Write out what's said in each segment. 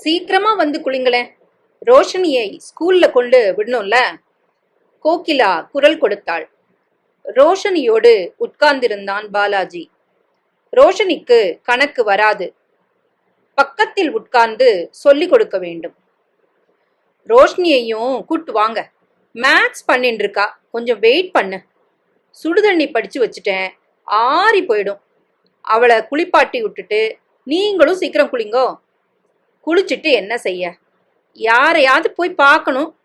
சீக்கிரமா வந்து குளிங்களேன். ரோஷனியை ஸ்கூல்ல கொண்டு விடணும்ல? கோகிலா குரல் கொடுத்தாள். ரோஷனியோடு உட்கார்ந்திருந்தான் பாலாஜி. ரோஷனிக்கு கணக்கு வராது. பக்கத்தில் உட்கார்ந்து சொல்லிக் கொடுக்க வேண்டும். ரோஷனியையும் கூட்டு வாங்க. மேத்ஸ் பண்ணிட்டு இருக்கா. கொஞ்சம் வெயிட் பண்ணு. சுடுதண்ணி படிச்சு வச்சுட்டேன். ஆறி போயிடும். அவளை குளிப்பாட்டி விட்டுட்டு நீங்களும் சீக்கிரம் குளிங்கோ. குளிச்சுட்டு என்ன செய்ய? யாரையாவது போய் பார்க்கணும்.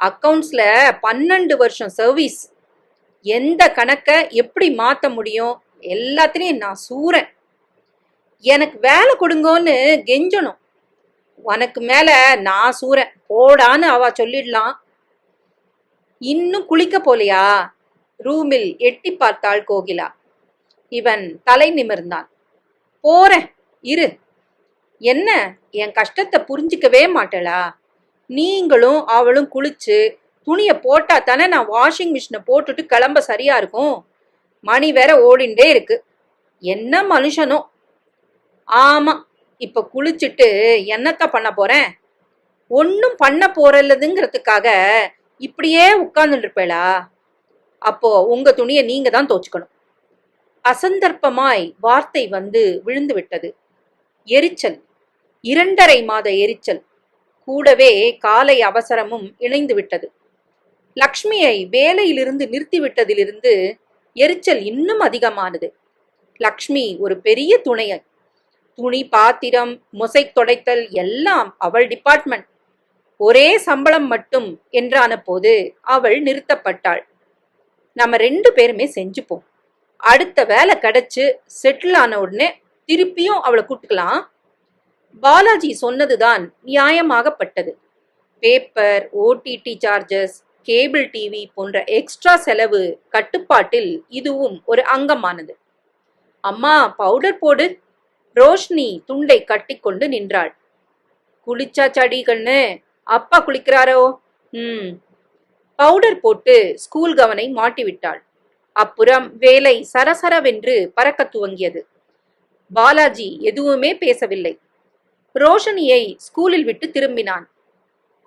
அக்கவுண்ட்ஸில் பன்னெண்டு வருஷம் சர்வீஸ் எந்த கணக்கை எப்படி மாற்ற முடியும்? எல்லாத்துலேயும் நான் சூறேன். எனக்கு வேலை கொடுங்கோன்னு கெஞ்சணும். உனக்கு மேலே நான் சூறேன். போடான்னு அவ சொல்லிடலாம். இன்னும் குளிக்க போலையா? ரூமில் எட்டி பார்த்தாள் கோகிலா. இவன் தலை நிமிர்ந்தான். போறேன் இரு. என்ன? என் கஷ்டத்தை புரிஞ்சிக்கவே மாட்டலா நீங்களும் அவளும் குளிச்சு துணியை போட்டா தானே நான் வாஷிங் மிஷினை போட்டுட்டு கிளம்ப சரியா இருக்கும்? மணி வேற ஓடிண்டே இருக்கு. என்ன மனுஷனோ? ஆமா இப்ப குளிச்சுட்டு என்னத்த பண்ண போறேன்? ஒன்னும் பண்ண போறதுங்கிறதுக்காக இப்படியே உட்கார்ந்துட்டு இருப்பேளா? அப்போ உங்க துணியை நீங்க தான் தோச்சுக்கணும் அசந்தர்ப்பமாய் வார்த்தை வந்து விழுந்து விட்டது. எரிச்சல். இரண்டரை மாத எரிச்சல். கூடவே காலை அவசரமும் இணைந்து விட்டது. லக்ஷ்மியை வேலையிலிருந்து நிறுத்திவிட்டதிலிருந்து எரிச்சல் இன்னும் அதிகமானது. லக்ஷ்மி ஒரு பெரிய துணையை துணி பாத்திரம் மொசை தொடைத்தல் எல்லாம் அவள் டிபார்ட்மெண்ட். ஒரே சம்பளம் மட்டும் என்றான போது அவள் நிறுத்தப்பட்டாள். நம்ம ரெண்டு பேருமே செஞ்சுப்போம். அடுத்த வேலை கிடைச்சு செட்டில் ஆன உடனே திருப்பியும் அவளை கூட்டுக்கலாம். பாலாஜி சொன்னதுதான் நியாயமாகப்பட்டது. Paper OTT charges cable TV போன்ற எக்ஸ்ட்ரா செலவு கட்டுப்பாட்டில் இதுவும் ஒரு அங்கமானது. அம்மா பவுடர் போடு. ரோஷினி துண்டை கட்டிக்கொண்டு நின்றாள். குளிச்சா சடி கண்ணு. அப்பா குளிக்கிறாரோ? ம். பவுடர் போட்டு ஸ்கூல் கவனை மாட்டிவிட்டாள். அப்புறம் வேலை சரசரவென்று பறக்கத் துவங்கியது. பாலாஜி எதுவுமே பேசவில்லை. ரோஷனியை ஸ்கூலில் விட்டு திரும்பினான்.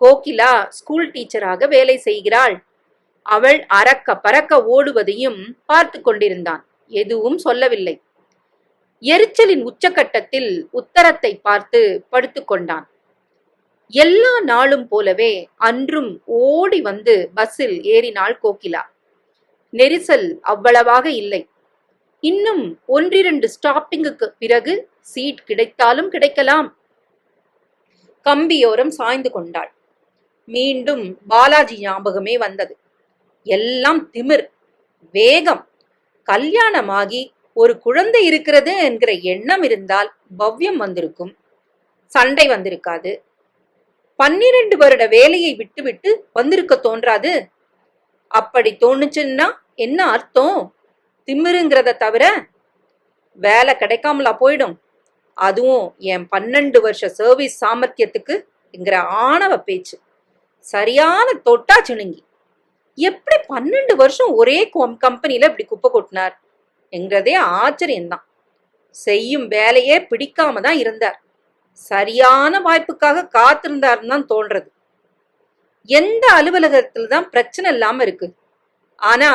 கோகிலா ஸ்கூல் டீச்சராக வேலை செய்கிறாள். அவள் அறக்க பறக்க ஓடுவதையும் பார்த்து கொண்டிருந்தான். எதுவும் சொல்லவில்லை. எரிச்சலின் உச்சக்கட்டத்தில் உத்தரத்தை பார்த்து படுத்துக்கொண்டான் எல்லா நாளும் போலவே அன்றும் ஓடி வந்து பஸ்ஸில் ஏறினாள் கோகிலா. நெரிசல் அவ்வளவாக இல்லை. இன்னும் ஒன்றிரண்டு ஸ்டாப்பிங்குக்கு பிறகு சீட் கிடைத்தாலும் கிடைக்கலாம். கம்பியோரம் சாய்ந்து கொண்டாள். மீண்டும் பாலாஜி ஞாபகமே வந்தது. எல்லாம் திமிர் வேகம் கல்யாணமாகி ஒரு குழந்தை இருக்கிறது என்கிற எண்ணம் இருந்தால் பவ்யம் வந்திருக்கும். சண்டை வந்திருக்காது. பன்னிரண்டு வருட வேலையை விட்டுவிட்டு வந்திருக்க தோன்றாது. அப்படி தோணுச்சுன்னா என்ன அர்த்தம்? திமிருங்கிறத தவிர வேலை கிடைக்காமலா போயிடும். அதுவும் என் பன்னெண்டு வருஷ சர்வீஸ் சாமர்த்தியத்துக்கு என்கிற ஆணவ பேச்சு. சரியான தொட்டா சிணுங்கி. எப்படி பன்னெண்டு வருஷம் ஒரே கம்பெனியில இப்படி குப்பை கொட்டினார்? என்கிறதே ஆச்சரியம்தான். செய்யும் வேலையே பிடிக்காம தான் இருந்தார். சரியான வாய்ப்புக்காக காத்திருந்தாருன்னு தான் தோன்றது. எந்த அலுவலகத்துல தான் பிரச்சனை இல்லாம இருக்கு. ஆனா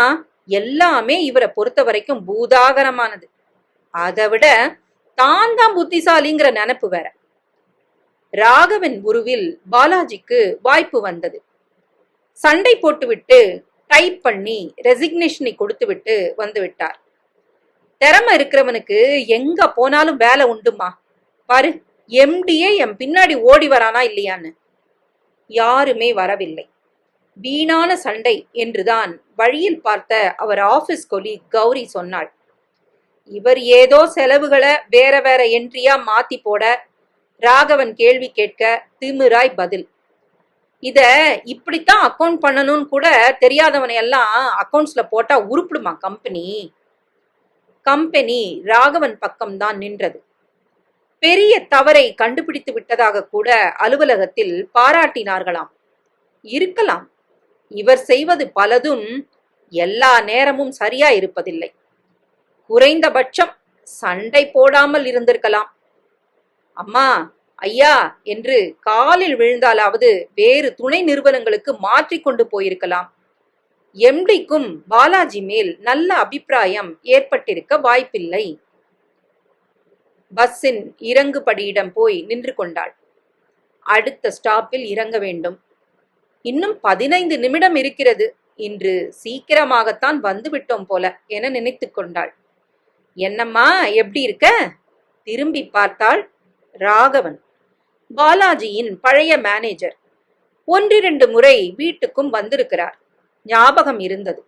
எல்லாமே இவரை பொறுத்த வரைக்கும் பூதாகரமானது. அதை விட தான் தான் புத்திசாலிங்கிற நினப்பு வேற. ராகவன் உருவில் பாலாஜிக்கு வாய்ப்பு வந்தது. சண்டை போட்டுவிட்டு டைப் பண்ணி ரெசிக்னேஷனை கொடுத்துவிட்டு வந்து விட்டார். திறமை இருக்கிறவனுக்கு எங்க போனாலும் வேலை உண்டுமா? பாரு எம்டியே என் பின்னாடி ஓடி வரானா இல்லையான்னு. யாருமே வரவில்லை. வீணான சண்டை என்றுதான் வழியில் பார்த்த அவர் ஆபீஸ் கொலி கௌரி சொன்னாள். இவர் ஏதோ செலவுகளை வேற வேற என்ட்ரியா மாத்தி போட ராகவன் கேள்வி கேட்க திமிராய் பதில். இத இப்படித்தான் அக்கவுண்ட் பண்ணணும்னு கூட தெரியாதவனை எல்லாம் அக்கௌண்ட்ஸ்ல போட்டா உருப்பிடுமா கம்பெனி கம்பெனி ராகவன் பக்கம்தான் நின்றது. பெரிய தவறை கண்டுபிடித்து விட்டதாக கூட அலுவலகத்தில் பாராட்டினார்களாம். இருக்கலாம். இவர் செய்வது பலதும் எல்லா நேரமும் சரியா இருப்பதில்லை. குறைந்தபட்சம் சண்டை போடாமல் இருந்திருக்கலாம். அம்மா ஐயா என்று காலில் விழுந்தாலாவது வேறு துணை நிறுவனங்களுக்கு மாற்றிக்கொண்டு போயிருக்கலாம். எம்டிக்கும் பாலாஜி மேல் நல்ல அபிப்பிராயம் ஏற்பட்டிருக்க வாய்ப்பில்லை. பஸ்ஸின் இறங்குபடியிடம் போய் நின்று கொண்டாள். அடுத்த ஸ்டாப்பில் இறங்க வேண்டும். இன்னும் பதினைந்து நிமிடம் இருக்கிறது. இன்று சீக்கிரமாகத்தான் வந்துவிட்டோம் போல என நினைத்து கொண்டாள். என்னம்மா எப்படி இருக்க? திரும்பி பார்த்தாள் ராகவன். பாலாஜியின் பழைய மேனேஜர் ஒன்றிரண்டு முறை வீட்டுக்கும் வந்திருக்கிறார். ஞாபகம் இருந்தது.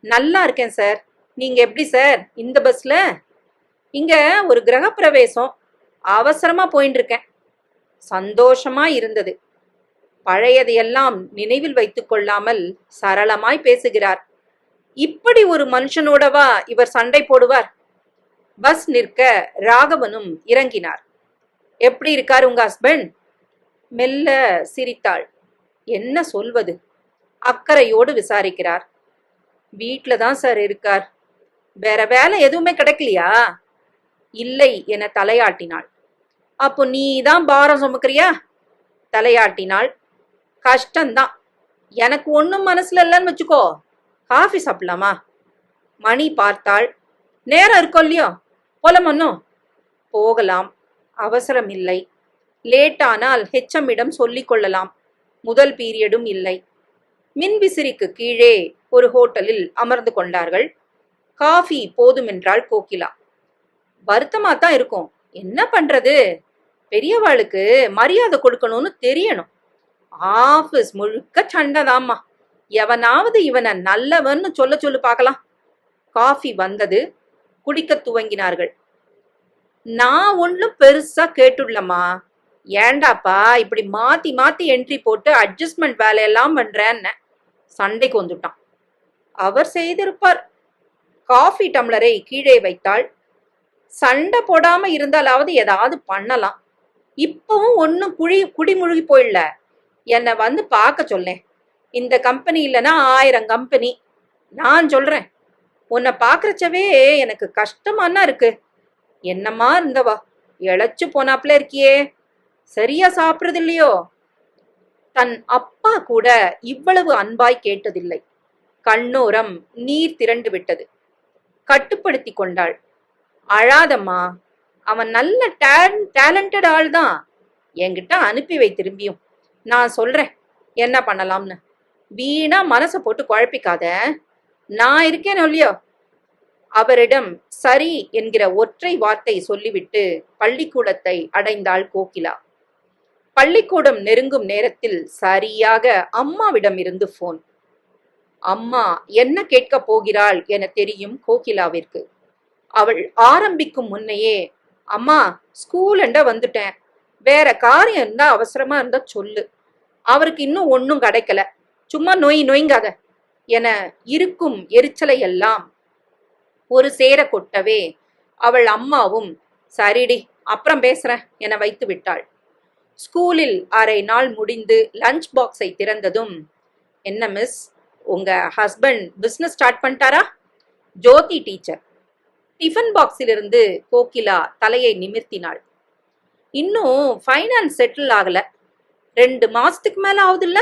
நல்லா இருக்கேன் சார் நீங்க எப்படி சார் இந்த பஸ்ல இங்க ஒரு கிரகப்பிரவேசம். அவசரமா போயின்னு இருக்கேன். சந்தோஷமா இருந்தது. பழையதையெல்லாம் நினைவில் வைத்துக் கொள்ளாமல் சரளமாய் பேசுகிறார். இப்படி ஒரு மனுஷனோடவா இவர் சண்டை போடுவார்? பஸ் நிற்க ராகவனும் இறங்கினார். எப்படி இருக்கார் உங்க ஹஸ்பண்ட் மெல்ல சிரித்தாள். என்ன சொல்வது? அக்கறையோடு விசாரிக்கிறார். வீட்ல தான் சார் இருக்கார். வேற வேலை எதுவுமே கிடைக்கலையா? இல்லை என தலையாட்டினாள். அப்போ நீ தான் பாரம் சுமக்கிறியா? தலையாட்டினாள். கஷ்டம்தான். எனக்கு ஒன்றும் மனசுல இல்லைன்னு வச்சுக்கோ. காஃபி சாப்பிடலாமா? மணி பார்த்தாள். நேரம் இருக்கோ இல்லையோ? போலமன்னும் போகலாம். அவசரம் இல்லை. லேட்டானால் ஹெச்எம்மிடம் சொல்லிக் கொள்ளலாம். முதல் பீரியடும் இல்லை. மின்விசிறிக்கு கீழே ஒரு ஹோட்டலில் அமர்ந்து கொண்டார்கள். காஃபி போதுமென்றாள் கோகிலா. வருத்தமா தான் இருக்கும். என்ன பண்றது? பெரியவாளுக்கு மரியாதை கொடுக்கணும்னு தெரியணும். ஆபீஸ் முழுக்க சண்டைதாம்மா. எவனாவது இவனை நல்லவன்னு சொல்ல சொல்லு பார்க்கலாம். காஃபி வந்தது. குடிக்க துவங்கினார்கள். நான் ஒன்றும் பெருசா கேட்டுள்ளம்மா. ஏண்டாப்பா இப்படி மாத்தி மாத்தி என்ட்ரி போட்டு அட்ஜஸ்ட்மெண்ட் வேலையெல்லாம் பண்றேன்னு. சண்டைக்கு வந்துட்டான். அவர் செய்திருப்பார். காஃபி டம்ளரை கீழே வைத்தாள். சண்டை போடாம இருந்தாலாவது ஏதாவது பண்ணலாம். இப்பவும் ஒன்னும் குழி குடிமுழுகி போயிடல என்னை வந்து பார்க்க சொல்லேன். இந்த கம்பெனி இல்லைன்னா ஆயிரம் கம்பெனி நான் சொல்றேன். உன்னை பார்க்கறச்சவே எனக்கு கஷ்டமானா இருக்கு. என்னம்மா இருந்தவா? இழைச்சு போனாப்ல இருக்கியே. சரியா சாப்பிடுறது இல்லையோ? தன் அப்பா கூட இவ்வளவு அன்பாய் கேட்டதில்லை. கண்ணோரம் நீர் திரண்டு விட்டது. கட்டுப்படுத்தி கொண்டாள். அழாதம்மா. அவன் நல்ல டேலண்டட் ஆள் தான் என்கிட்ட அனுப்பி வை திரும்பியும். நான் சொல்றேன். என்ன பண்ணலாம்னு? வீணா மனசை போட்டு குழப்பிக்காத. நான் இருக்கேன் இல்லையோ அவரிடம் சரி என்கிற ஒற்றை வார்த்தை சொல்லிவிட்டு பள்ளிக்கூடத்தை அடைந்தாள் கோகிலா. பள்ளிக்கூடம் நெருங்கும் நேரத்தில் சரியாக அம்மாவிடம் இருந்து போன் அம்மா என்ன கேட்கப் போகிறாள்? என தெரியும் கோகிலாவிற்கு. அவள் ஆரம்பிக்கும் முன்னையே அம்மா ஸ்கூல் எண்ட வந்துட்டேன். வேற காரியம் இருந்தா அவசரமா இருந்தா சொல்லு. அவருக்கு இன்னும் ஒன்னும் கிடைக்கல. சும்மா நொய் நொய்ங்காத. என இருக்கும் எரிச்சலை எல்லாம் ஒரு சேர கொட்டவே அவள் அம்மாவும் சரிடி அப்புறம் பேசுறேன் என வைத்து விட்டாள். ஸ்கூலில் அரை நாள் முடிந்து லஞ்ச் பாக்ஸை திறந்ததும் என்ன மிஸ் உங்க ஹஸ்பண்ட் பிஸ்னஸ் ஸ்டார்ட் பண்ணிட்டாரா? ஜோதி டீச்சர். டிஃபன் பாக்ஸிலிருந்து கோகிலா தலையை நிமிர்த்தினாள். இன்னும் ஃபைனான்ஸ் செட்டில் ஆகல. ரெண்டு மாசத்துக்கு மேல ஆகுதுல்ல?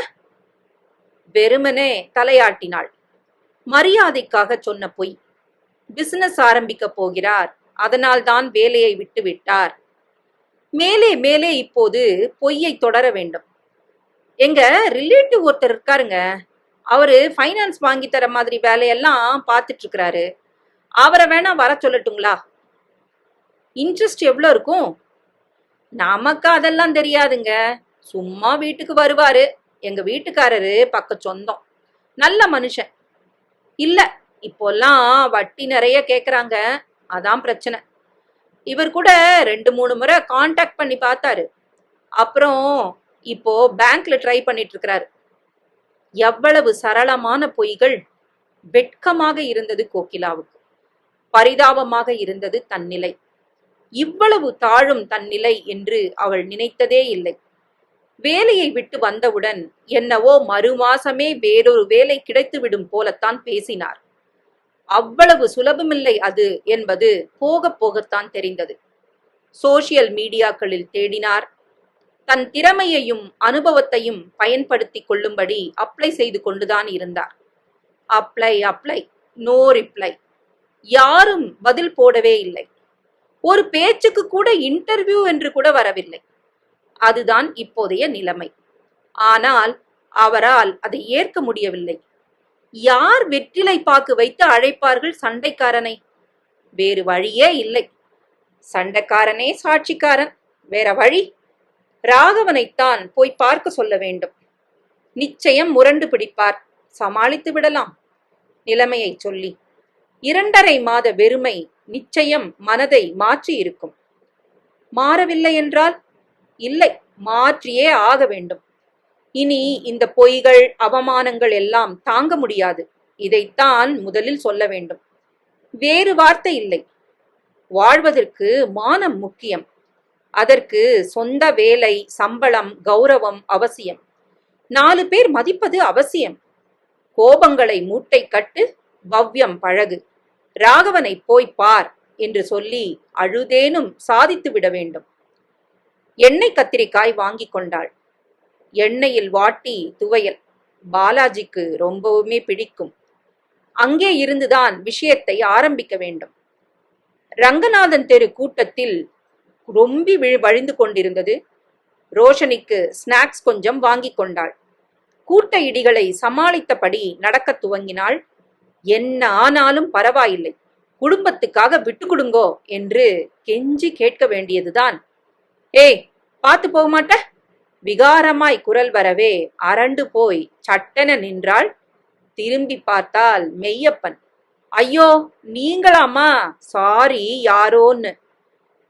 வெறுமனே தலையாட்டினாள். மரியாதைக்காக சொன்ன பொய். பிசினஸ் ஆரம்பிக்க போகிறார். அதனால் தான் வேலையை விட்டு விட்டார் மேலே மேலே இப்போது பொய்யை தொடர வேண்டும். எங்க ரிலேட்டிவ் ஒருத்தர் இருக்காருங்க. அவரு ஃபைனான்ஸ் வாங்கி தர மாதிரி வேலையெல்லாம் பார்த்துட்டு இருக்கிறாரு அவரை வேணா வர சொல்லட்டுங்களா? இன்ட்ரெஸ்ட் எவ்வளோ இருக்கும்? நமக்கு அதெல்லாம் தெரியாதுங்க. சும்மா வீட்டுக்கு வருவாரு. எங்க வீட்டுக்காரரு பக்க சொந்தம். நல்ல மனுஷன். இல்ல இப்போல்லாம் வட்டி நிறைய கேக்குறாங்க. அதான் பிரச்சனை. இவர் கூட ரெண்டு மூணு முறை காண்டாக்ட் பண்ணி பார்த்தாரு. அப்புறம் இப்போ பேங்க்ல ட்ரை பண்ணிட்டு இருக்கிறாரு எவ்வளவு சரளமான பொய்கள் வெட்கமாக இருந்தது கோகிலாவுக்கு. பரிதாபமாக இருந்தது தன்னிலை. இவ்வளவு தாழும் தன்னிலை என்று அவள் நினைத்ததே இல்லை. வேலையை விட்டு வந்தவுடன் என்னவோ மறுமாசமே வேறொரு வேலை கிடைத்துவிடும் போலத்தான் பேசினார். அவ்வளவு சுலபமில்லை அது என்பது போக போகத்தான் தெரிந்தது. சோசியல் மீடியாக்களில் தேடினார். தன் திறமையையும் அனுபவத்தையும் பயன்படுத்திக் கொள்ளும்படி அப்ளை செய்து கொண்டுதான் இருந்தார். Apply apply no reply. யாரும் பதில் போடவே இல்லை. ஒரு பேச்சுக்கு கூட இன்டர்வியூ என்று கூட வரவில்லை. அதுதான் இப்போதைய நிலைமை. ஆனால் அவரால் அதை ஏற்க முடியவில்லை. யார் வெற்றிலை பாக்கு வைத்து அழைப்பார்கள் சண்டைக்காரனை? வேறு வழியே இல்லை. சண்டைக்காரனே சாட்சிக்காரன். வேற வழி? ராகவனைத்தான் போய் பார்க்க சொல்ல வேண்டும். நிச்சயம் முரண்டு பிடிப்பார். சமாளித்து விடலாம். நிலைமையை சொல்லி. இரண்டரை மாத வெறுமை நிச்சயம் மனதை மாற்றி இருக்கும் மாறவில்லை என்றால் இல்லை மாற்றியே ஆக வேண்டும். இனி இந்த பொய்கள் அவமானங்கள் எல்லாம் தாங்க முடியாது. இதைத்தான் முதலில் சொல்ல வேண்டும். வேறு வார்த்தை இல்லை. வாழ்வதற்கு மானம் முக்கியம். அதற்கு சொந்த வேலை சம்பளம் கௌரவம் அவசியம். நாலு பேர் மதிப்பது அவசியம். கோபங்களை மூட்டை கட்டு பவ்யம் பழகு. ராகவனை போய் பார் என்று சொல்லி அழுதேனும் சாதித்து விட வேண்டும். எண்ணெய் கத்திரிக்காய் வாங்கி கொண்டாள். எண்ணெயில் வாட்டி துவையல். பாலாஜிக்கு ரொம்பவுமே பிடிக்கும். அங்கே இருந்துதான் விஷயத்தை ஆரம்பிக்க வேண்டும். ரங்கநாதன் தெரு கூட்டத்தில் ரொம்பி விழு வழிந்து கொண்டிருந்தது. ரோஷனிக்கு ஸ்நாக்ஸ் கொஞ்சம் வாங்கி கொண்டாள். கூட்ட இடிகளை சமாளித்தபடி நடக்கத் துவங்கினாள். என்ன ஆனாலும் பரவாயில்லை. குடும்பத்துக்காக விட்டு கொடுங்கோ என்று கெஞ்சி கேட்க வேண்டியதுதான். ஏய் பார்த்து போக மாட்ட. விகாரமாய் குரல் வரவே அரண்டு போய் சட்டென நின்றாள் திரும்பி பார்த்தால் மெய்யப்பன். ஐயோ நீங்களாமா? சாரி யாரோன்னு.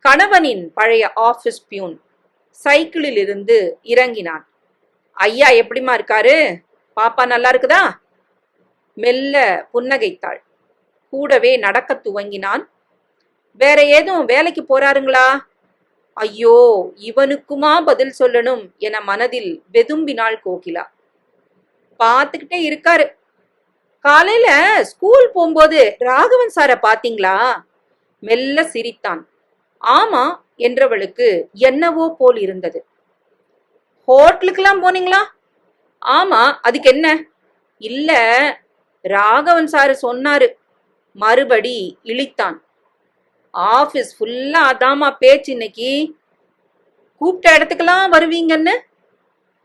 கணவனின் பழைய ஆபீஸ் பியூன் சைக்கிளில் இருந்து இறங்கினான். ஐயா எப்படிமா இருக்காரு? பாப்பா நல்லா இருக்குதா? மெல்ல புன்னகைத்தாள். கூடவே நடக்கத் துவங்கினான். வேற ஏதும் வேலைக்கு போறாருங்களா? ஐயோ இவனுக்குமா பதில் சொல்லணும் என மனதில் வெதும்பினாள் கோகிலா. பார்த்துக்கிட்டே இருக்காரு. காலையில ஸ்கூல் போகும்போது ராகவன் சாரை பாத்தீங்களா மெல்ல சிரித்தான். ஆமா என்றவளுக்கு என்னவோ போல் இருந்தது. ஹோட்டலுக்கெல்லாம் போனீங்களா? ஆமா அதுக்கு என்ன? இல்ல ராகவன் சாரு சொன்னாரு. மறுபடி இழித்தான். ஆபீஸ் ஃபுல்லா அதாமா பேச்சு இன்னைக்கு. கூப்பிட்ட இடத்துக்கெல்லாம் வருவீங்கன்னு?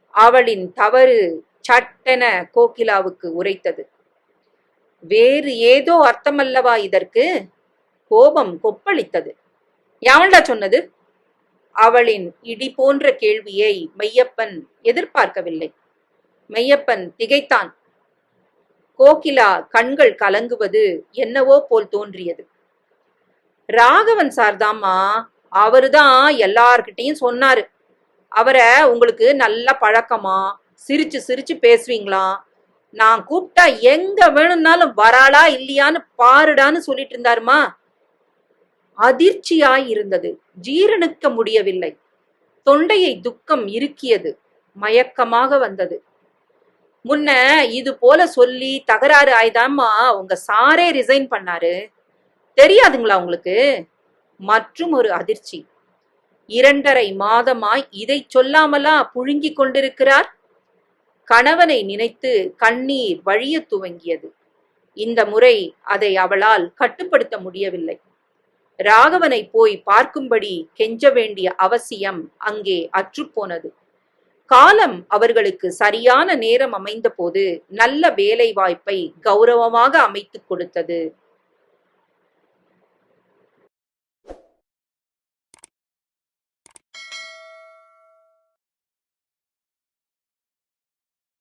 அவளின் தவறு சட்டென கோகிலாவுக்கு உரைத்தது. வேறு ஏதோ அர்த்தமல்லவா இதற்கு? கோபம் கொப்பளித்தது. யாவண்டா சொன்னது? அவளின் இடி போன்ற கேள்வியை மெய்யப்பன் எதிர்பார்க்கவில்லை. மெய்யப்பன் திகைத்தான். கோகிலா கண்கள் கலங்குவது என்னவோ போல் தோன்றியது. ராகவன் சார் சார்தாம்மா அவருதான் எல்லார்கிட்டையும் சொன்னாரு. அவரை உங்களுக்கு நல்ல பழக்கமா? சிரிச்சு சிரிச்சு பேசுவீங்களாம் நான் கூப்பிட்டா எங்க வேணும்னாலும் வராளா இல்லையான்னு பாருடான்னு சொல்லிட்டு இருந்தாருமா? அதிர்ச்சியாய் இருந்தது. ஜீரணிக்க முடியவில்லை. தொண்டையை துக்கம் இருக்கியது மயக்கமாக வந்தது. முன்ன இது போல சொல்லி தகராறு ஆய்தாம்மா உங்க சாரே ரிசைன் பண்ணாரு. தெரியாதுங்களா உங்களுக்கு? மற்றும் ஒரு அதிர்ச்சி. இரண்டரை மாதமாய் இதை சொல்லாமலா புழுங்கிக் கொண்டிருக்கிறார்? கணவனை நினைத்து கண்ணீர் வழியத் துவங்கியது. இந்த முறை அதை அவளால் கட்டுப்படுத்த முடியவில்லை. ராகவனை போய் பார்க்கும்படி கெஞ்ச வேண்டிய அவசியம் அங்கே அற்றுப்போனது காலம் அவர்களுக்கு சரியான நேரம் அமைந்தபோது நல்ல வேலை வாய்ப்பை கௌரவமாக அமைத்துக் கொடுத்தது.